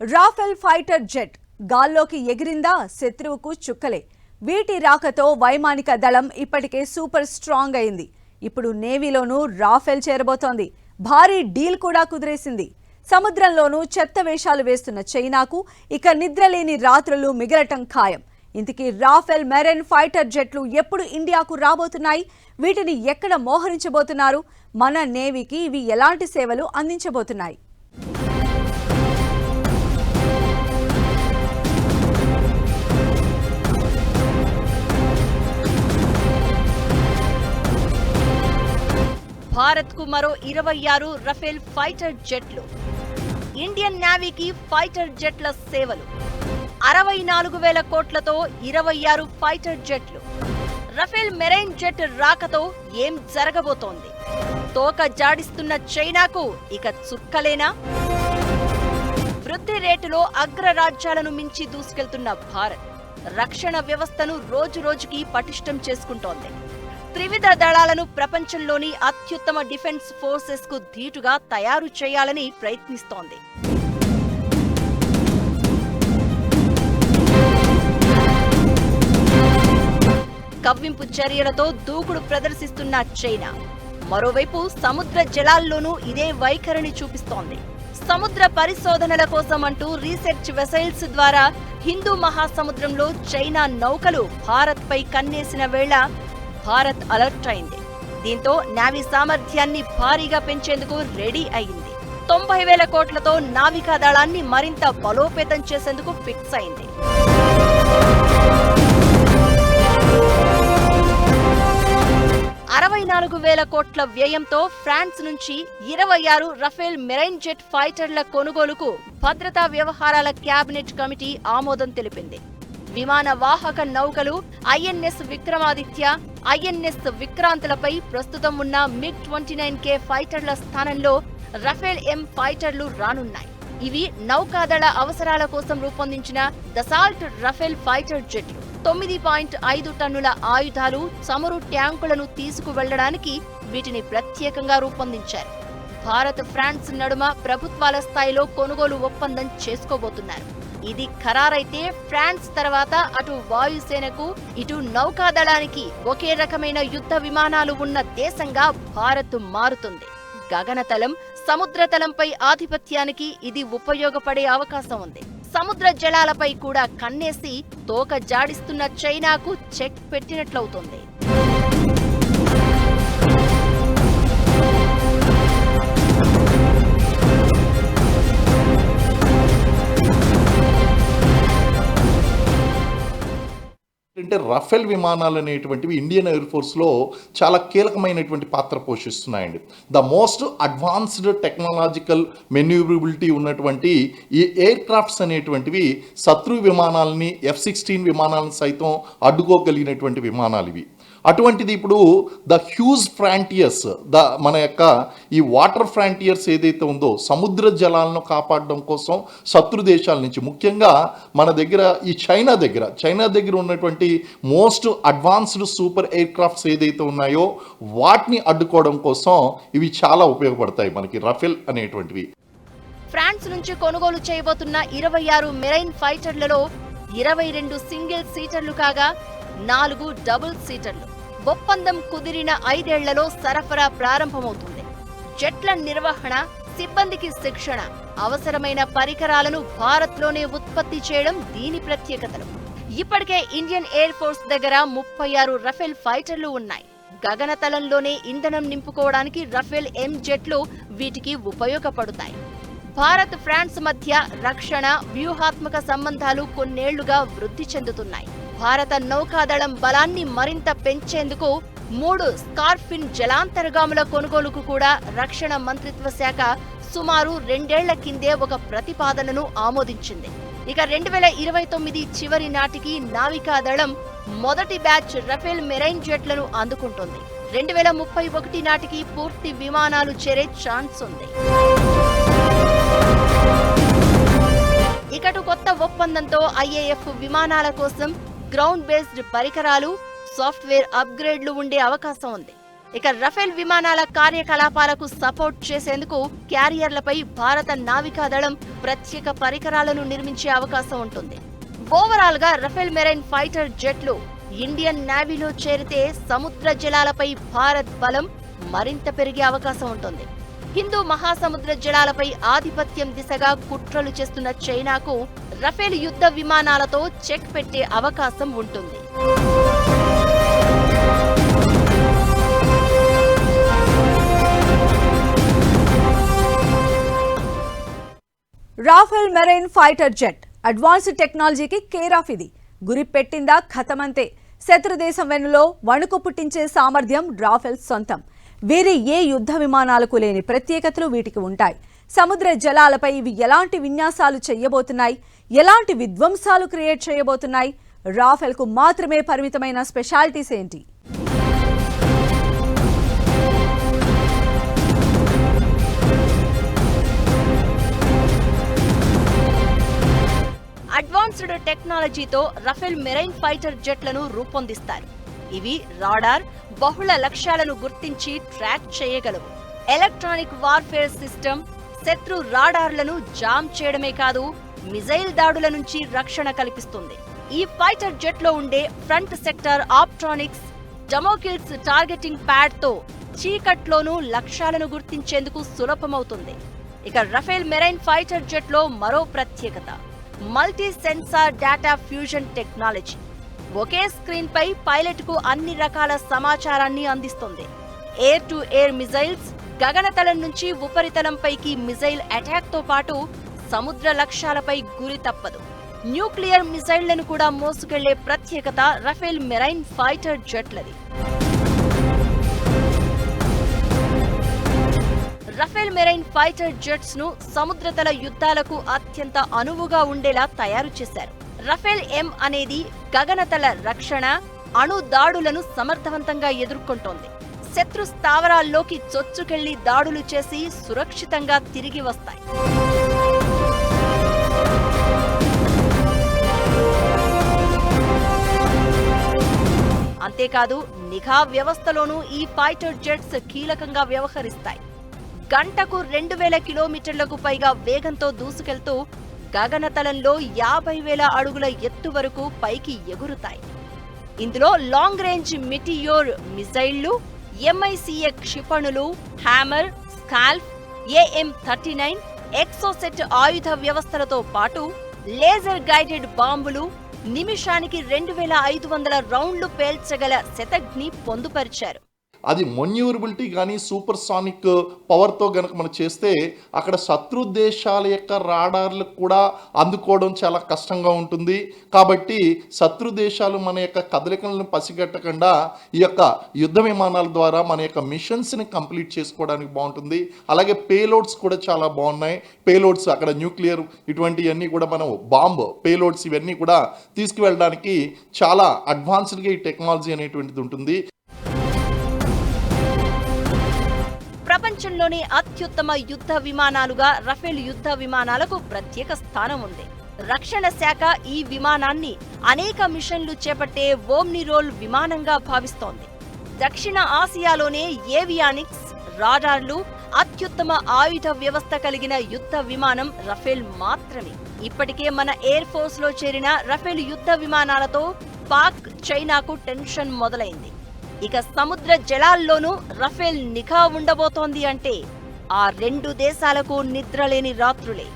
Rafale fighter jet గాల్లోకి ఎగిరిందా శత్రువుకు చుక్కలే. వీటి రాకతో వైమానిక దళం ఇప్పటికే సూపర్ స్ట్రాంగ్ అయింది. ఇప్పుడు నేవీలోనూ రాఫెల్ చేరబోతోంది. భారీ డీల్ కూడా కుదిరేసింది. సముద్రంలోనూ చెత్త వేషాలు వేస్తున్న చైనాకు ఇక నిద్రలేని రాత్రులు మిగలటం ఖాయం. ఇంతకీ రాఫెల్ మెరైన్ ఫైటర్ జెట్లు ఎప్పుడు ఇండియాకు రాబోతున్నాయి? వీటిని ఎక్కడ మోహరించబోతున్నారు? మన నేవీకి ఇవి ఎలాంటి సేవలు అందించబోతున్నాయి? భారత్కు మరో ఇరవై ఆరు రఫేల్ ఫైటర్ జెట్లు. ఇండియన్ నేవీకి ఫైటర్ జెట్ల సేవలు. అరవై నాలుగు వేల కోట్లతో ఇరవై ఆరు ఫైటర్ జెట్లు. రఫేల్ మెరైన్ జెట్ రాకతో ఏం జరగబోతోంది? తోక జాడిస్తున్న చైనాకు ఇక చుక్కలేనా? వృద్ధి రేటులో అగ్రరాజ్యాలను మించి దూసుకెళ్తున్న భారత్. రక్షణ వ్యవస్థను రోజు రోజుకి పటిష్టం చేసుకుంటోంది. త్రివిధ దళాలను ప్రపంచంలోని అత్యుత్తమ డిఫెన్స్ ఫోర్సెస్కు ధీటుగా తయారు చేయాలని ప్రయత్నిస్తోంది. కవ్వింపు చర్యలతో దూకుడు ప్రదర్శిస్తున్న చైనా. మరోవైపు సముద్ర జలాల్లోనూ ఇదే వైఖరిని చూపిస్తోంది. సముద్ర పరిశోధనల కోసం అంటూ రీసెర్చ్ వెసైల్స్ ద్వారా హిందూ మహాసముద్రంలో చైనా నౌకలు భారత్పై కన్నేసిన వేళ భారత్ అలర్ట్ అయింది. దీంతో నావీ సామర్థ్యాన్ని భారీగా పెంచేందుకు రెడీ అయింది తొంభై వేల కోట్లతో నావికా దళాన్ని మరింత బలోపేతం చేసేందుకు ఫిక్స్ అయింది. అరవై నాలుగు వేల కోట్ల వ్యయంతో ఫ్రాన్స్ నుంచి ఇరవై ఆరు రఫేల్ మెరైన్ జెట్ ఫైటర్ల కొనుగోలుకు భద్రతా వ్యవహారాల క్యాబినెట్ కమిటీ ఆమోదం తెలిపింది. విమాన వాహక నౌకలు ఐఎన్ఎస్ విక్రమాదిత్య ఐఎన్ఎస్ విక్రాంతులపై ప్రస్తుతం ఉన్న మిగ్ ట్వంటీ నైన్ కే ఫైటర్ల స్థానంలో రఫేల్ ఎం ఫైటర్లు రానున్నాయి. ఇవి నౌకాదళ అవసరాల కోసం రూపొందించిన దసాల్ట్ రఫేల్ ఫైటర్ జెట్లు తొమ్మిది పాయింట్ ఐదు టన్నుల ఆయుధాలు చమురు ట్యాంకులను తీసుకువెళ్ళడానికి వీటిని ప్రత్యేకంగా రూపొందించారు. భారత్ ఫ్రాన్స్ నడుమ ప్రభుత్వాల స్థాయిలో కొనుగోలు ఒప్పందం చేసుకోబోతున్నారు. ఇది ఖరారైతే ఫ్రాన్స్ తర్వాత అటు వాయుసేనకు ఇటు నౌకాదళానికి ఒకే రకమైన యుద్ధ విమానాలు ఉన్న దేశంగా భారత్ మారుతుంది. గగనతలం సముద్రతలంపై ఆధిపత్యానికి ఇది ఉపయోగపడే అవకాశం ఉంది. సముద్ర జలాలపై కూడా కన్నేసి తోక జాడిస్తున్న చైనాకు చెక్ పెట్టినట్లవుతుంది. అంటే రఫేల్ విమానాలు అనేటువంటివి ఇండియన్ ఎయిర్ ఫోర్స్లో చాలా కీలకమైనటువంటి పాత్ర పోషిస్తున్నాయండి. The most advanced technological maneuverability ఉన్నటువంటి ఈ ఎయిర్ క్రాఫ్ట్స్ అనేటువంటివి శత్రు విమానాలని ఎఫ్ సిక్స్టీన్ విమానాలను సైతం అడ్డుకోగలిగినటువంటి విమానాలు ఇవి. అటువంటిది ఇప్పుడు ద హ్యూజ్ ఫ్రాంటియర్స్ ద మన యొక్క ఈ వాటర్ ఫ్రాంటియర్స్ ఏదైతే ఉందో సముద్ర జలాలను కాపాడడం కోసం శత్రు దేశాల నుంచి ముఖ్యంగా మన దగ్గర ఈ చైనా దగ్గర చైనా దగ్గర ఉన్నటువంటి most advanced super aircrafts ఏదైతే ఉన్నాయో వాటిని అడ్డుకోవడం కోసం ఇవి చాలా ఉపయోగపడతాయి మనకి రఫేల్ అనేటువంటివి. ఫ్రాన్స్ నుంచి కొనుగోలు చేయబోతున్న ఇరవై ఆరు మెరైన్ ఫైటర్లలో ఇరవై రెండు సింగిల్ సీటర్లు కాగా నాలుగు డబుల్ సీటర్లు. ఒప్పందం కుదిరిన ఐదేళ్ళలో సరఫరా ప్రారంభమవుతుంది. జెట్ల నిర్వహణ సిబ్బందికి శిక్షణ అవసరమైన పరికరాలను భారత్లోనే ఉత్పత్తి చేయడం దీని ప్రత్యేకతలు. ఇప్పటికే ఇండియన్ ఎయిర్ ఫోర్స్ దగ్గర ముప్పై ఆరు రఫేల్ ఫైటర్లు ఉన్నాయి. గగనతలంలోనే ఇంధనం నింపుకోవడానికి రఫేల్ ఎం జెట్లు వీటికి ఉపయోగపడతాయి. భారత్ ఫ్రాన్స్ మధ్య రక్షణ వ్యూహాత్మక సంబంధాలు కొన్నేళ్ళుగా వృద్ధి చెందుతున్నాయి. భారత నౌకాదళం బలాన్ని మరింత పెంచేందుకు మూడు స్కార్ఫిన్ జలాంతర్గాముల కొనుగోలుకు కూడా రక్షణ మంత్రిత్వ శాఖ సుమారు రెండేళ్ళ కిందే ఒక ప్రతిపాదనను ఆమోదించింది. ఇక రెండు వేల ఇరవై తొమ్మిది చివరి నాటికి నావికాదళం మొదటి బ్యాచ్ రఫేల్ మెరైన్ జెట్లను అందుకుంటుంది. రెండు వేల ముప్పై ఒకటి నాటికి పూర్తి విమానాలు చేరే ఛాన్స్ ఉంది. ఇకటు కొత్త ఒప్పందంతో ఐఏఎఫ్ విమానాల కోసం గ్రౌండ్ బేస్డ్ పరికరాలు సాఫ్ట్వేర్ అప్గ్రేడ్లు ఉండే అవకాశం ఉంది. ఇక రఫేల్ విమానాల కార్యకలాపాలకు సపోర్ట్ చేసేందుకు క్యారియర్లపై భారత నావికాదళం ప్రత్యేక పరికరాలను నిర్మించే అవకాశం ఉంటుంది. ఓవరాల్గా రఫేల్ మెరైన్ ఫైటర్ జెట్లు ఇండియన్ నేవీలో చేరితే సముద్ర జలాలపై భారత్ బలం మరింత పెరిగే అవకాశం ఉంటుంది. హిందూ మహాసముద్ర జలాలపై ఆధిపత్యం దిశగా కుట్రలు చేస్తున్న చైనాకు రఫేల్ యుద్ధ విమానాలతో చెక్ పెట్టే అవకాశం ఉంటుంది. Rafale marine fighter jet advanced టెక్నాలజీకి కేర్ ఆఫ్ ఇది గురి పెట్టిందా ఖతమంతే. శత్రుదేశం వెనులో వెన్నులో వణుకు పుట్టించే సామర్థ్యం రాఫెల్ సొంతం. వేరే ఏ యుద్ధ విమానాలకు లేని ప్రత్యేకతలు వీటికి ఉంటాయి. సముద్ర జలాలపై ఇవి ఎలాంటి విన్యాసాలు చేయబోతున్నాయి? ఎలాంటి విధ్వంసాలు క్రియేట్ చేయబోతున్నాయి? రాఫెల్కు మాత్రమే పరిమితమైన స్పెషాలిటీస్ ఏంటి? అడ్వాన్స్డ్ టెక్నాలజీతో రఫేల్ మెరైన్ ఫైటర్ జెట్లను రూపొందిస్తారు. ఇవి రాడార్ బహుళ లక్ష్యాలను గుర్తించి ట్రాక్ చేయగలవు. ఎలక్ట్రానిక్ వార్ఫేర్ సిస్టమ్ శత్రు రాడార్లను జామ్ చేయడమే కాదు మిజైల్ దాడుల నుంచి రక్షణ కల్పిస్తుంది. ఈ ఫైటర్ జెట్లో ఉండే front sector optronics Damocles targeting ప్యాడ్తో చీకట్లోనూ లక్ష్యాలను గుర్తించేందుకు సులభమవుతుంది. ఇక రఫేల్ మెరైన్ ఫైటర్ జెట్లో మరో ప్రత్యేకత. Multi sensor data fusion technology. ఒకే స్క్రీన్ పై పైలట్కు అన్ని రకాల సమాచారాన్ని అందిస్తుంది. ఎయిర్ టు ఎయిర్ మిజైల్స్ గగనతలం నుంచి ఉపరితలంపైకి మిజైల్ అటాక్తో పాటు సముద్ర లక్ష్యాలపై గురి తప్పదు. న్యూక్లియర్ మిజైళ్ళను కూడా మోసుకెళ్ళే ప్రత్యేకత రఫేల్ మెరైన్ ఫైటర్ జెట్లది. రఫేల్ మెరైన్ ఫైటర్ జెట్స్ను సముద్రతల యుద్ధాలకు అత్యంత అనువుగా ఉండేలా తయారు చేశారు. రఫేల్ ఎం అనేది గగనతల రక్షణ అణు దాడులను సమర్థవంతంగా ఎదుర్కొంటోంది. శత్రు స్థావరాల్లోకి చొచ్చుకెళ్ళి దాడులు చేసి సురక్షితంగా తిరిగి వస్తాయి. అంతేకాదు నిఘా వ్యవస్థలోనూ ఈ ఫైటర్ జెట్స్ కీలకంగా వ్యవహరిస్తాయి. గంటకు రెండు వేల కిలోమీటర్లకు పైగా వేగంతో దూసుకెళ్తూ గగనతలంలో యాభై వేల అడుగుల ఎత్తు వరకు పైకి ఎగురుతాయి. ఇందులో లాంగ్ రేంజ్ మిటియోర్ మిజైళ్ళు ఎంఐసిఏ క్షిపణులు Hammer SCALP AM thirty nine Exocet ఆయుధ వ్యవస్థలతో పాటు లేజర్ గైడెడ్ బాంబులు నిమిషానికి రెండు వేల ఐదు వందల రౌండ్లు పేల్చగల శతఘ్ని పొందుపరిచారు. అది మొన్యూరబిలిటీ కానీ సూపర్ సానిక్ పవర్తో కనుక మనం చేస్తే అక్కడ శత్రు దేశాల యొక్క రాడార్లు కూడా అందుకోవడం చాలా కష్టంగా ఉంటుంది. కాబట్టి శత్రు దేశాలు మన యొక్క కదలికలను పసిగట్టకుండా ఈ యొక్క యుద్ధ విమానాల ద్వారా మన యొక్క మిషన్స్ని కంప్లీట్ చేసుకోవడానికి బాగుంటుంది. అలాగే పేలోడ్స్ కూడా చాలా బాగున్నాయి. పేలోడ్స్ అక్కడ న్యూక్లియర్ ఇటువంటివన్నీ కూడా మనం బాంబ్ పేలోడ్స్ ఇవన్నీ కూడా తీసుకువెళ్ళడానికి చాలా అడ్వాన్స్డ్గా ఈ టెక్నాలజీ అనేటువంటిది ఉంటుంది. ప్రపంచంలోనే అత్యుత్తమ యుద్ధ విమానాలుగా రఫేల్ యుద్ధ విమానాలకు ప్రత్యేక స్థానం ఉంది. రక్షణ శాఖ ఈ విమానాన్ని అనేక మిషన్లు చేపట్టే ఓమ్నిరోల్ విమానంగా భావిస్తోంది. దక్షిణ ఆసియాలోనే ఏవియానిక్స్ రాడార్లు అత్యుత్తమ ఆయుధ వ్యవస్థ కలిగిన యుద్ధ విమానం రఫేల్ మాత్రమే. ఇప్పటికే మన ఎయిర్ ఫోర్స్లో చేరిన రఫేల్ యుద్ధ విమానాలతో పాక్ చైనాకు టెన్షన్ మొదలైంది. ఇక సముద్ర జలాల్లోనూ రఫేల్ నిఘా ఉండబోతోంది అంటే ఆ రెండు దేశాలకు నిద్రలేని రాత్రులే.